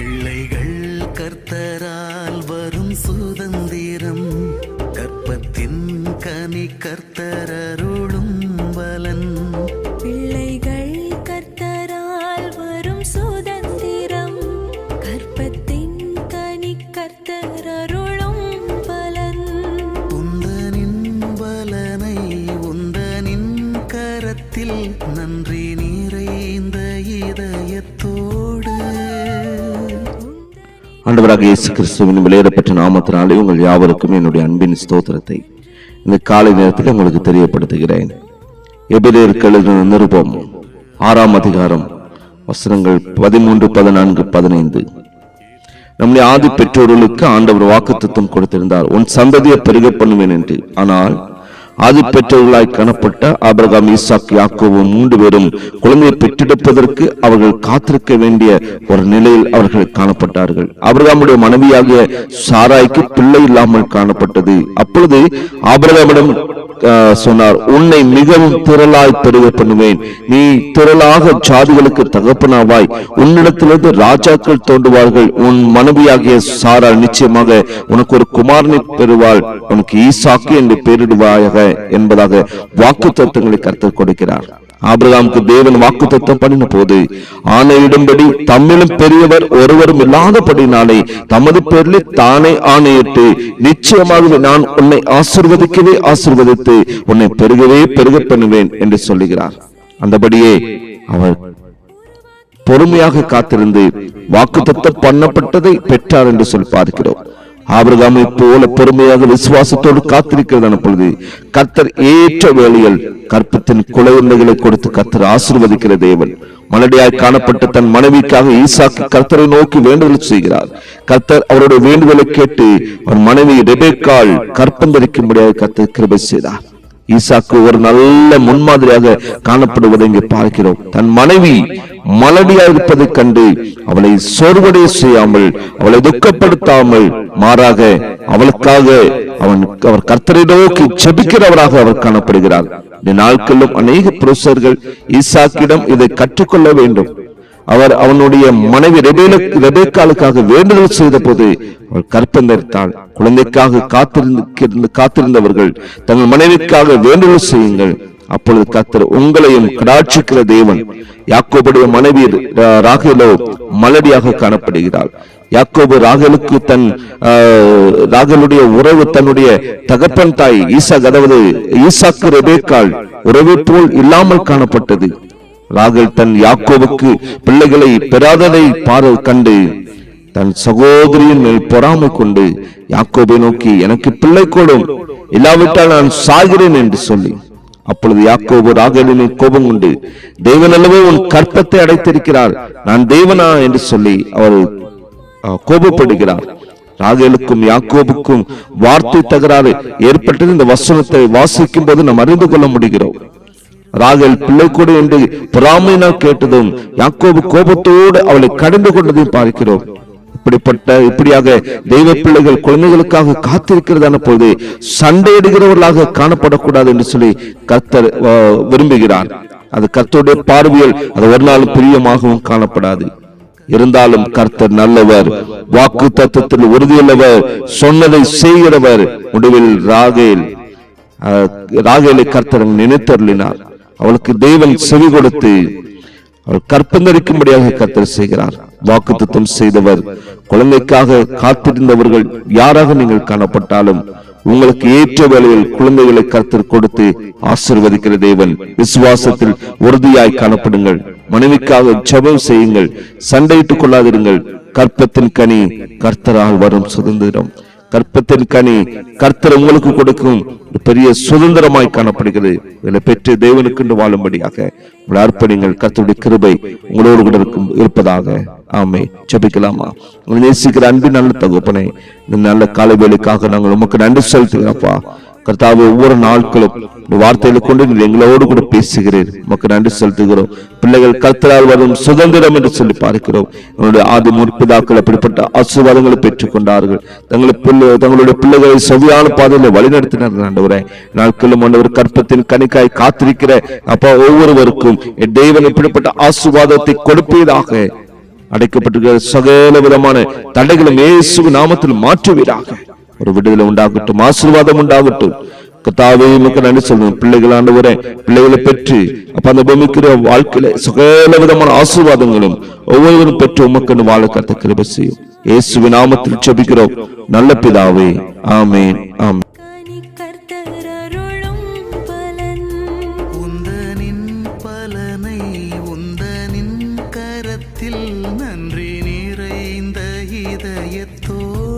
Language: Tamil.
பிள்ளைகள் கர்த்தரால் வரும் சுதந்திரம். கற்பத்தின் கனி கர்த்தரரும் ஆண்டவராக இயேசு கிறிஸ்துவின் வெளியேறப்பட்ட நாமத்தினாலே உங்கள் யாவருக்கும் என்னுடைய அன்பின் ஸ்தோத்திரத்தை. இந்த காலை நேரத்தில் உங்களுக்கு தெரியப்படுத்துகிறேன். எபிரேயருக்கு நிருபம். ஆறாம் அதிகாரம் வசனங்கள் பதிமூன்று பதினான்கு பதினைந்து. நம்முடைய ஆதி பெற்றோர்களுக்கு ஆண்டவர் வாக்குத்தம் கொடுத்திருந்தார். உன் சந்ததியை பெருக பண்ணுவேன் என்று. ஆனால் ஆதி பெற்றவர்களாய் காணப்பட்ட ஆபிரகாம் ஈசாக் யாக்கோவும் மூன்று பேரும் குழந்தையை பெற்றெடுப்பதற்கு அவர்கள் காத்திருக்க வேண்டிய ஒரு நிலையில் அவர்கள் காணப்பட்டார்கள். ஆபிரகாமுடைய மனைவியாகிய சாராய்க்கு பிள்ளை இல்லாமல் காணப்பட்டது. அப்பொழுது ஆபிரகாமிடம் சொன்னார். உன்னை மிகவும் திரளாய் பெருக பண்ணுவேன். நீ திரளாக ஜாதிகளுக்கு தகப்பனாவாய். உன்னிடத்திலிருந்து ராஜாக்கள் தோன்றுவார்கள். உன் மனைவியாகிய சாரா நிச்சயமாக உனக்கு ஒரு குமாரனை பெறுவாள். உனக்கு ஈசாக்கு என்று பெயரிடுவாயாக என்பதாக வாக்கு தத்துவங்களை கருத்து கொடுக்கிறார். ஆபிரகாமுக்கு தேவன் வாக்கு தத்தம் பண்ணின போது ஆணையிடும்படி தம்மிலும் பெரியவர் ஒருவரும் இல்லாதபடினாலே தமது பேரில் தானே ஆணையிட்டு நிச்சயமாகவே நான் உன்னை ஆசிர்வதிக்கவே ஆசிர்வதித்து உன்னை பெருகவே பெருக பண்ணுவேன் என்று சொல்லுகிறார். அந்தபடியே அவர் பொறுமையாக காத்திருந்து வாக்குத்தத்தம் பண்ணப்பட்டதை பெற்றார் என்று சொல்லி பார்க்கிறோம். ஆபிரகாமை போல பொறுமையாக விசுவாசத்தோடு காத்திருக்கிறதான பொழுது கர்த்தர் ஏற்ற வேளையில் கற்பத்தின் குழந்தைகளை கொடுத்து கர்த்தர் ஆசிர்வதிக்கிற தேவன். மலடியாய் காணப்பட்ட தன் மனைவிக்காக ஈசாக்கு கர்த்தரை நோக்கி வேண்டுதல் செய்கிறார். கர்த்தர் அவருடைய வேண்டுதலை கேட்டு அவர் மனைவி ரெபேக்கால் கற்பந்தரிக்கும்படியாக கர்த்தர் கிருபை செய்தார். ஈசாக்கு ஒரு நல்ல முன்மாதிரியாக காணப்படுவதை இங்கே பார்க்கிறோம். தன் மனைவி மலடியா இருப்பதை கண்டு அவளை சோர்வடைய செய்யாமல் அவளை துக்கப்படுத்தாமல் மாறாக அவளுக்காக அவன் அவர் கர்த்தரை நோக்கி செபிக்கிறவராக அவர் காணப்படுகிறார். இந்த நாட்களிலும் அநேக புருஷர்கள் ஈசாக்கிடம் இதை கற்றுக்கொள்ள வேண்டும். அவர் அவனுடைய மனைவி ரெபேக்காலுக்காக வேண்டுதல் செய்த போது அவள் கற்பந்தரித்தாள். குழந்தைக்காக காத்திருந்து காத்திருந்தவர்கள் தங்கள் மனைவிக்காக வேண்டுதல் செய்யுங்கள். அப்பொழுது கத்தர் உங்களையும் கடாட்சிக்கிற தேவன். யாக்கோபுடைய மனைவி ராகலோ ராகேலோ மலடியாக காணப்படுகிறாள். யாக்கோபு ராகலுக்கு தன் ஆஹ், உறவு தன்னுடைய தகப்பன் தாய் ஈசா அதாவது ஈசாக்கு ரெபேக்கால் உறவை போல் இல்லாமல் காணப்பட்டது. ராகல் தன் யாக்கோவுக்கு பிள்ளைகளை பெறாததை பார கண்டு தன் சகோதரியின் மேல் பொறாமை கொண்டு யாக்கோபை நோக்கி எனக்கு பிள்ளை கூடும் இல்லாவிட்டால் நான் சாகிறேன் என்று சொல்லி அப்பொழுது யாக்கோபு ராகலினை கோபம் கொண்டு தேவன் அல்லவோ உன் கற்பத்தை அடைத்திருக்கிறார். நான் தேவனா? என்று சொல்லி அவர் கோபப்படுகிறார் ராகேலுக்கும் யாக்கோபுக்கும் வார்த்தை தகராறு ஏற்பட்டது. இந்த வசனத்தை வாசிக்கும் போது நாம் அறிந்து கொள்ள முடிகிறோம். ராகேல் பிள்ளை கூட என்று பொறாமையினால் கேட்டதும் யாக்கோபு கோபத்தோடு அவளை கடந்து கொண்டதையும் பார்க்கிறோம். இப்படிப்பட்ட இப்படியாக தெய்வ பிள்ளைகள் குழந்தைகளுக்காக காத்திருக்கிறதான பொழுது சண்டையிடுகிறவர்களாக காணப்படக்கூடாது என்று சொல்லி கர்த்தர் விரும்புகிறார். அது கர்த்தருடைய பார்வையில் அது ஒரு நாள் பிரியமாகவும் காணப்படாது. இருந்தாலும் கர்த்தர் நல்லவர் வாக்கு தத்துவத்தில் உறுதியுள்ளவர் சொன்னதை செய்கிறவர். முடிவில் ராகேல் ராகேலை கர்த்தர் நினைத்தருளினார். அவளுக்கு தெய்வன் செவி கொடுத்து அவள் கற்பந்தரிக்கும்படியாக கர்த்தர் செய்கிறார். வாக்குத்தத்தம் செய்தவர். குழந்தைக்காக காத்திருந்தவர்கள் யாராக நீங்கள் காணப்பட்டாலும் உங்களுக்கு ஏற்ற வேளையில் குழந்தைகளை கருத்தில் கொடுத்து ஆசிர்வதிக்கிற தேவன். விசுவாசத்தில் உறுதியாய் காணப்படுங்கள். மனைவிக்காக ஜெபம் செய்யுங்கள். சண்டையிட்டுக் கொள்ளாதிருங்கள். கற்பத்தின் கனி கர்த்தரால் வரும் சுதந்திரம். கற்பத்தின் கனி கர்த்தர் உங்களுக்கு கொடுக்கும் பெரிய சுதந்திரமாய் காணப்படுகிறது. இதில் பெற்று தேவனுக்கு வாழும்படியாக. உங்களை அர்ப்பணிங்கள். கர்த்தருடைய கிருபை உங்களோடு கூட இருக்கும் இருப்பதாக. ஆமை ஜபிக்கலாமா? உங்களை நேசிக்கிற அன்பு நல்ல தகுப்பனே இந்த நல்ல காலை வேலைக்காக நாங்கள் உமக்கு நன்றி செலுத்துகிறப்பா கர்த்தாவை ஒவ்வொரு நாட்களும் இந்த வார்த்தைகளை கொண்டு நீர் எங்களோடு கூட பேசுகிறீர். உமக்கு நன்றி செலுத்துகிறோம். பிள்ளைகள் கர்த்தரால் வரும் சுதந்திரம் என்று சொல்லி பார்க்கிறோம். என்னுடைய ஆதி முற்பிதாக்கள் அப்படிப்பட்ட ஆசீர்வாதங்களை பெற்றுக் கொண்டார்கள் தங்களை பிள்ளை தங்களுடைய பிள்ளைகளை சரியான பாதையில் வழிநடத்தினார்கள் ஆண்டவரே. நாட்களும் ஆண்டவர் கற்பத்தின் கணிக்காய் காத்திருக்கிற அப்பா ஒவ்வொருவருக்கும் தெய்வம் இப்படிப்பட்ட ஆசீர்வாதத்தை கொடுப்பதாக அடைக்கப்பட்டிருக்கிற சகல விதமான தடைகளும் இயேசு நாமத்தில் மாற்றுவீராக. ஒரு விடுதலை உண்டாகட்டும் ஆசீர்வாதம் உண்டாகட்டும். கத்தாவே மக்கள் நன்றி சொல்லுங்க பிள்ளைகள் ஆண்டவரே பிள்ளைகளை பெற்று அப்ப அந்த பூமிக்கிற வாழ்க்கையில சகல விதமான ஆசீர்வாதங்களும் ஒவ்வொருவரும் பெற்று உமக்கன்னு வாழ கத்த கிருபை செய்யும். இயேசுவின் நாமத்தில் செபிக்கிறோம் நல்ல பிதாவே ஆமேன் ஆமேன். ഹൃദയത്തോ